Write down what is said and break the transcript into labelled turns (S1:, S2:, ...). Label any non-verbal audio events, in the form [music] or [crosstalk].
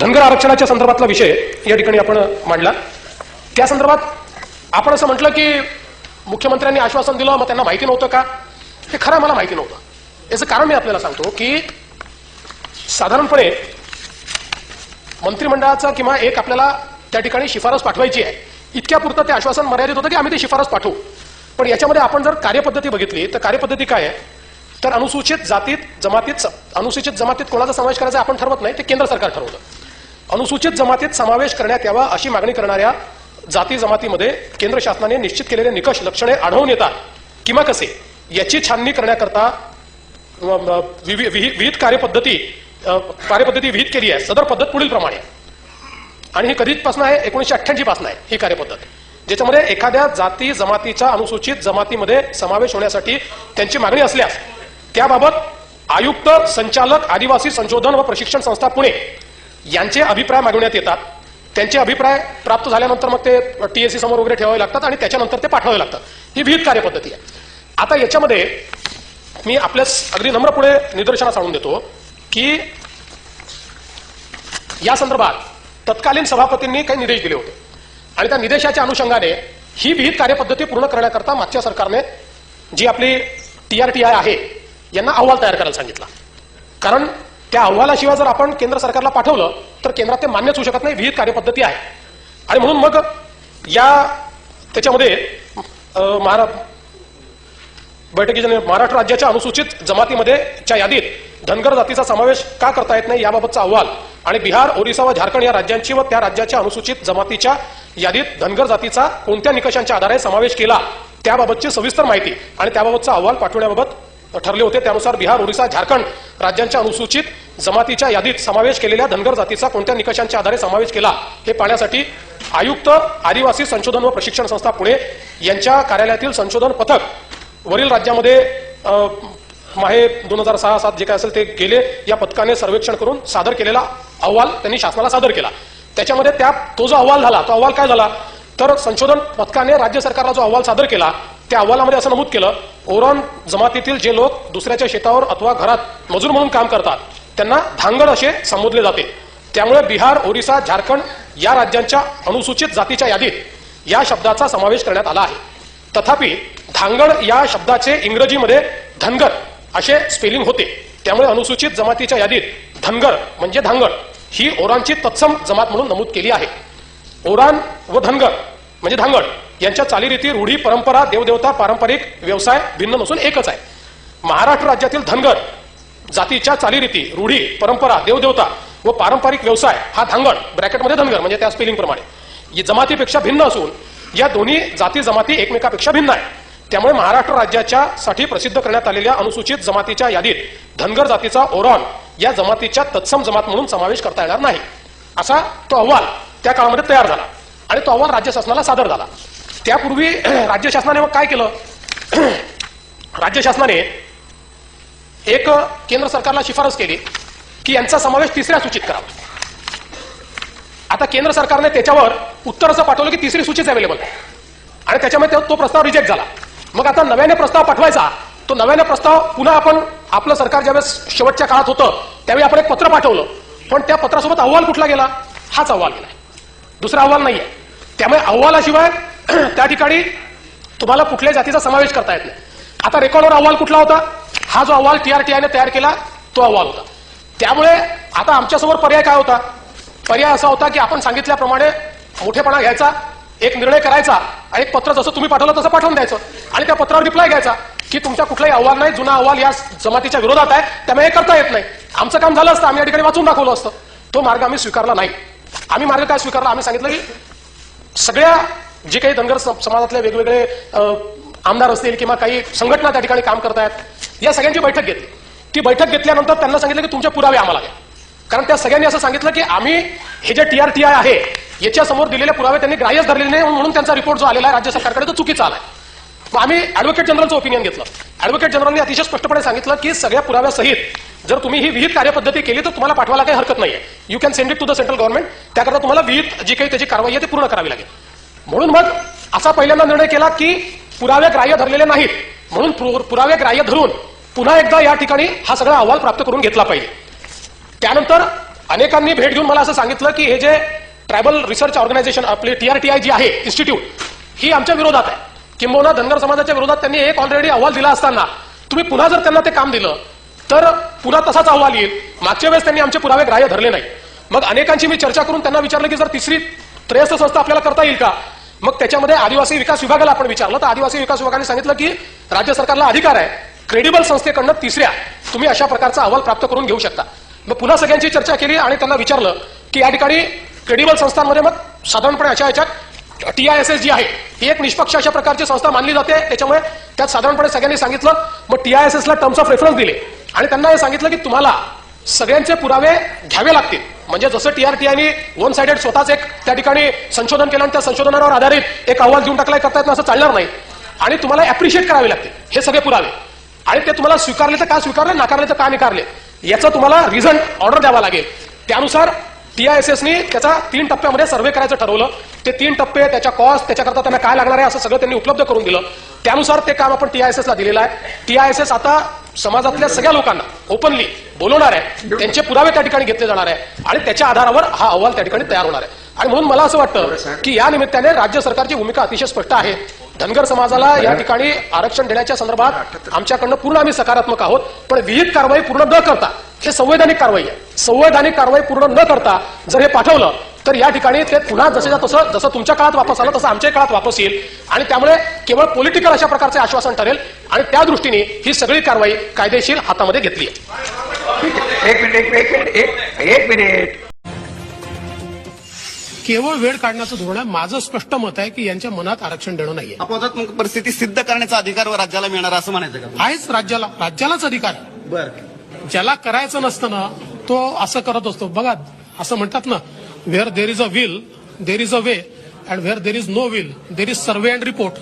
S1: धनगर आरक्षणाच्या संदर्भातला विषय या ठिकाणी आपण मांडला. त्या संदर्भात आपण असं म्हटलं की मुख्यमंत्र्यांनी आश्वासन दिलं मग त्यांना माहिती नव्हतं का? हे खरं मला माहिती नव्हतं. याचं कारण मी आपल्याला सांगतो की साधारणपणे मंत्रिमंडळाचा किंवा एक आपल्याला त्या ठिकाणी शिफारस पाठवायची आहे. इतक्यापुरतं ते आश्वासन मर्यादित होतं की आम्ही ती शिफारस पाठवू. पण याच्यामध्ये आपण जर कार्यपद्धती बघितली तर कार्यपद्धती काय आहे? तर अनुसूचित जातीत जमातीत अनुसूचित जमातीत कोणाचा समावेश करायचा आपण ठरवत नाही ते केंद्र सरकार ठरवतं. अनुसूचित जमातीत समावेश करण्यात यावा अशी मागणी करणाऱ्या जाती जमातीमध्ये केंद्र शासनाने निश्चित केलेले निकष लक्षणे आढळून येतात. किंवा कसे? याची छाननी करण्याकरता विहि- विहित कार्यपद्धती कार्यपद्धती विहित केली आहे. सदर पद्धत पुढील प्रमाणे आणि ही कधीपासून आहे? एकोणीशे अठ्ठ्याऐंशी पासून आहे ही कार्यपद्धत. ज्याच्यामध्ये एखाद्या जाती जमातीच्या अनुसूचित जमातीमध्ये समावेश होण्यासाठी त्यांची मागणी असल्यास त्याबाबत आयुक्त संचालक आदिवासी संशोधन व प्रशिक्षण संस्था पुणे यांचे अभिप्राय मागवण्यात येतात. त्यांचे अभिप्राय प्राप्त झाल्यानंतर मग ते टीएससी समोर वगैरे ठेवावे लागतात आणि त्याच्यानंतर ते पाठवावे लागतात. ही विहित कार्यपद्धती आहे आता याच्यामध्ये मी आपल्या अगदी नम्रपुढे निदर्शनास आणून देतो की या संदर्भात तत्कालीन सभापतींनी काही निर्देश दिले होते. आणि त्या निर्देशाच्या अनुषंगाने ही विहित कार्यपद्धती पूर्ण करण्याकरता मागच्या सरकारने जी आपली टीआरटीआय आहे यांना अहवाल तयार करायला सांगितला. कारण त्या अहवालाशिवाय जर आपण केंद्र सरकारला पाठवलं तर केंद्रात ते मान्यच होऊ शकत नाही. विहित कार्यपद्धती आहे. आणि म्हणून मग या त्याच्यामध्ये महारा बैठकीच्या महाराष्ट्र राज्याच्या अनुसूचित जमातीमध्ये च्या यादीत धनगर जातीचा समावेश का करता येत नाही याबाबतचा अहवाल आणि बिहार ओरिसा व झारखंड या राज्यांची व त्या राज्याच्या अनुसूचित जमातीच्या यादीत धनगर जातीचा कोणत्या निकषांच्या आधारे समावेश केला त्याबाबतची सविस्तर माहिती आणि त्याबाबतचा अहवाल पाठवण्याबाबत ठरले होते त्यानुसार बिहार ओरिसा झारखंड राज्यांच्या अनुसूचित जमातीच्या यादीत समावेश केलेल्या धनगर जातीचा कोणत्या निकषांच्या आधारे समावेश केला हे पाहण्यासाठी आयुक्त आदिवासी संशोधन व प्रशिक्षण संस्था पुणे यांच्या कार्यालयातील संशोधन पथक वरील राज्यामध्ये माहे दोन हजार सहा सात जे काय असेल ते गेले या पथकाने सर्वेक्षण करून सादर केलेला अहवाल त्यांनी शासनाला सादर केला. त्याच्यामध्ये त्या तो जो अहवाल झाला तो अहवाल काय झाला? तर संशोधन पथकाने राज्य सरकारला जो अहवाल सादर केला त्या अहवालामध्ये असं नमूद केलं ओरॉन जमातीतील जे लोक दुसऱ्याच्या शेतावर अथवा घरात मजूर म्हणून काम करतात त्यांना धांगड असे संबोधले जाते. त्यामुळे बिहार ओरिसा झारखंड या राज्यांच्या अनुसूचित जातीच्या यादीत या शब्दाचा समावेश करण्यात आला आहे. तथापि धांगड या शब्दाचे इंग्रजीमध्ये धनगर असे स्पेलिंग होते. त्यामुळे अनुसूचित जमातीच्या यादीत धनगर म्हणजे धांगड ही ओरांची तत्सम जमात म्हणून नमूद केली आहे. ओरान व धनगर म्हणजे धांगड. यांच्या चालीरीती रूढी परंपरा देवदेवता पारंपरिक व्यवसाय भिन्न नसून एकच आहे. महाराष्ट्र राज्यातील धनगर जातीच्या चालीरीती रूढी परंपरा देवदेवता व पारंपरिक व्यवसाय हा धांगड ब्रॅकेटमध्ये धनगर म्हणजे त्या स्पेलिंग प्रमाणे जमातीपेक्षा भिन्न असून या दोन्ही जाती जमाती एकमेकापेक्षा भिन्न आहे त्यामुळे महाराष्ट्र राज्याच्या साठी प्रसिद्ध करण्यात आलेल्या अनुसूचित जमातीच्या यादीत धनगर जातीचा ओरॉन या जमातीच्या तत्सम जमात म्हणून समावेश करता येणार नाही. असा तो अहवाल त्या काळामध्ये तयार झाला आणि तो अहवाल राज्य शासनाला सादर झाला. त्यापूर्वी राज्य शासनाने मग काय केलं? राज्य शासनाने एक केंद्र सरकारला शिफारस केली की यांचा समावेश तिसऱ्या सूचित करावा. आता केंद्र सरकारने त्याच्यावर उत्तर असं पाठवलं की तिसरी सूचीच अवेलेबल आहे. आणि त्याच्यामध्ये तो- प्रस्ताव रिजेक्ट झाला. मग आता नव्याने प्रस्ताव पाठवायचा तो नव्याने प्रस्ताव पुन्हा आपण आपलं सरकार ज्यावेळेस शेवटच्या काळात होतं त्यावेळी आपण एक पत्र पाठवलं. पण त्या पत्रासोबत अहवाल कुठला गेला? हाच अहवाल गेला दुसरा अहवाल नाहीये. त्यामुळे अहवालाशिवाय [clears throat] त्या ठिकाणी तुम्हाला कुठल्याही जातीचा समावेश करता येत नाही. आता रेकॉर्डवर अहवाल कुठला होता? हा जो अहवाल टीआरटीआयने तयार केला तो अहवाल होता. त्यामुळे आता आमच्यासमोर पर्याय काय होता? पर्याय असा होता की आपण सांगितल्याप्रमाणे मोठेपणा घ्यायचा एक निर्णय करायचा आणि एक पत्र जसं तुम्ही पाठवलं तसं पाठवून द्यायचं आणि त्या पत्रावर रिप्लाय घ्यायचा की तुमच्या कुठलाही अहवाल नाही जुना अहवाल या जमातीच्या विरोधात आहे त्यामुळे हे करता येत नाही. आमचं काम झालं असतं आम्ही या ठिकाणी वाचून दाखवलं असतं. तो मार्ग आम्ही स्वीकारला नाही. आम्ही मार्ग काय स्वीकारला? आम्ही सांगितलं की सगळ्या जे काही धनगर समाजातले वेगवेगळे आमदार असतील किंवा काही संघटना त्या ठिकाणी काम करतायत या सगळ्यांची बैठक घेतली. ती बैठक घेतल्यानंतर त्यांना सांगितलं की तुमचे पुरावे आम्हाला द्या. कारण त्या सगळ्यांनी असं सांगितलं की आम्ही हे जे टीआरटीआय आहे याच्यासमोर दिलेले पुरावे त्यांनी ग्राह्यच धरलेले नाही म्हणून त्यांचा रिपोर्ट जो आलेला आहे राज्य सरकारकडे तो चुकीचा आलाय. मग आम्ही ऍडव्होकेट जनरलचं ओपिनियन घेतलं. ऍडव्होकेट जनरलने अतिशय स्पष्टपणे सांगितलं की सगळ्या पुराव्यासहित जर तुम्ही ही विहित कार्यपद्धती केली तर तुम्हाला पाठवायला काही हरकत नाहीये. You can send it to the central government त्याकरता तुम्हाला विहित जी काही त्याची कारवाई आहे ती पूर्ण करावी लागेल. म्हणून मग असा पहिल्यांदा निर्णय केला की पुरावे ग्राह्य धरलेले नाहीत. म्हणून पुरावे ग्राह्य धरून पुन्हा एकदा या ठिकाणी हा सगळा अहवाल प्राप्त करून घेतला पाहिजे. त्यानंतर अनेकांनी भेट घेऊन मला असं सांगितलं की हे जे ट्रायबल रिसर्च ऑर्गनायझेशन आपली टीआरटीआय जी आहे इन्स्टिट्यूट ही आमच्या विरोधात आहे. किंबहुना धनगर समाजाच्या विरोधात त्यांनी एक ऑलरेडी अहवाल दिला असताना तुम्ही पुन्हा जर त्यांना ते काम दिलं तर पुन्हा तसाच अहवाल येईल. मागच्या वेळेस त्यांनी आमचे पुरावे ग्राह्य धरले नाही. मग अनेकांची मी चर्चा करून त्यांना विचारलं की जर तिसरी त्रयस्थ संस्था आपल्याला करता येईल का? मग त्याच्यामध्ये आदिवासी विकास विभागाला आपण विचारलं. तर आदिवासी विकास विभागाने सांगितलं की राज्य सरकारला अधिकार आहे. क्रेडिबल संस्थेकडनं तिसऱ्या तुम्ही अशा प्रकारचा अहवाल प्राप्त करून घेऊ शकता. मग पुन्हा सगळ्यांची चर्चा केली आणि त्यांना विचारलं की या ठिकाणी क्रेडिबल संस्थांमध्ये मग साधारणपणे अशा याच्यात टीआयएसएस जी आहे ही एक निष्पक्ष अशा प्रकारची संस्था मानली जाते. त्याच्यामुळे त्यात साधारणपणे सगळ्यांनी सांगितलं मग टीआयएसएस ला टर्म्स ऑफ रेफरन्स दिले. आणि त्यांना हे सांगितलं की तुम्हाला सगळ्यांचे पुरावे घ्यावे लागतील. म्हणजे जसं टीआरटीआयनी वन साइडेड स्वतःच एक त्या ठिकाणी संशोधन केलं आणि त्या संशोधनावर आधारित एक अहवाल देऊन टाकलाय करता येत नाही असं चालणार नाही. आणि तुम्हाला अप्रिशिएट करावे लागते. हे सगळे पुरावे. आणि ते तुम्हाला स्वीकारले तर का स्वीकारले नाकारले तर का नाकारले याचं तुम्हाला रिझन ऑर्डर द्यावा लागेल. त्यानुसार टीआयएसएसनी त्याचा तीन टप्प्यामध्ये सर्व्हे करायचं ठरवलं. ते तीन टप्पे त्याच्या कॉस्ट त्याच्याकरता त्यांना काय लागणार आहे असं सगळं त्यांनी उपलब्ध करून दिलं. त्यानुसार ते काम आपण टीआयएसएस ला दिलेलं आहे. टीआयएसएस आता समाजातल्या सगळ्या लोकांना ओपनली बोलवणार आहे. त्यांचे पुरावे त्या ठिकाणी घेतले जाणार आहे. आणि त्याच्या आधारावर हा अहवाल त्या ठिकाणी तयार होणार आहे. आणि म्हणून मला असं वाटतं की या निमित्ताने राज्य सरकारची भूमिका अतिशय स्पष्ट आहे. धनगर समाजाला या ठिकाणी आरक्षण देण्याच्या संदर्भात आमच्याकडनं पूर्ण आम्ही सकारात्मक आहोत. पण विहित कारवाई पूर्ण न करता हे संवैधानिक कारवाई आहे. संवैधानिक कारवाई पूर्ण न करता जर हे पाठवलं तर या ठिकाणी ते पुन्हा जसेच्या तसं जसं तुमच्या काळात वापस आलं तसं आमच्या काळात वापस येईल. आणि त्यामुळे केवळ पॉलिटिकल अशा प्रकारचे आश्वासन ठरेल. आणि त्या दृष्टीने ही सगळी कारवाई कायदेशीर हातामध्ये घेतली आहे.
S2: एक मिनिट एक एक मिनिट एक एक मिनिट.
S3: केवळ वेळ काढण्याचं धोरण आहे. माझं स्पष्ट मत आहे की यांच्या मनात आरक्षण देणं नाहीये.
S4: अपवादात्मक परिस्थिती सिद्ध करण्याचा अधिकार व राज्याला मिळणार असं म्हणायचं का
S3: आहेच राज्याला. राज्यालाच अधिकार आहे.
S4: बर.
S3: ज्याला करायचं नसतं ना तो असं करत असतो. बघा असं म्हणतात ना Where there is a will, there is a way. And where there is no will, there is survey and report.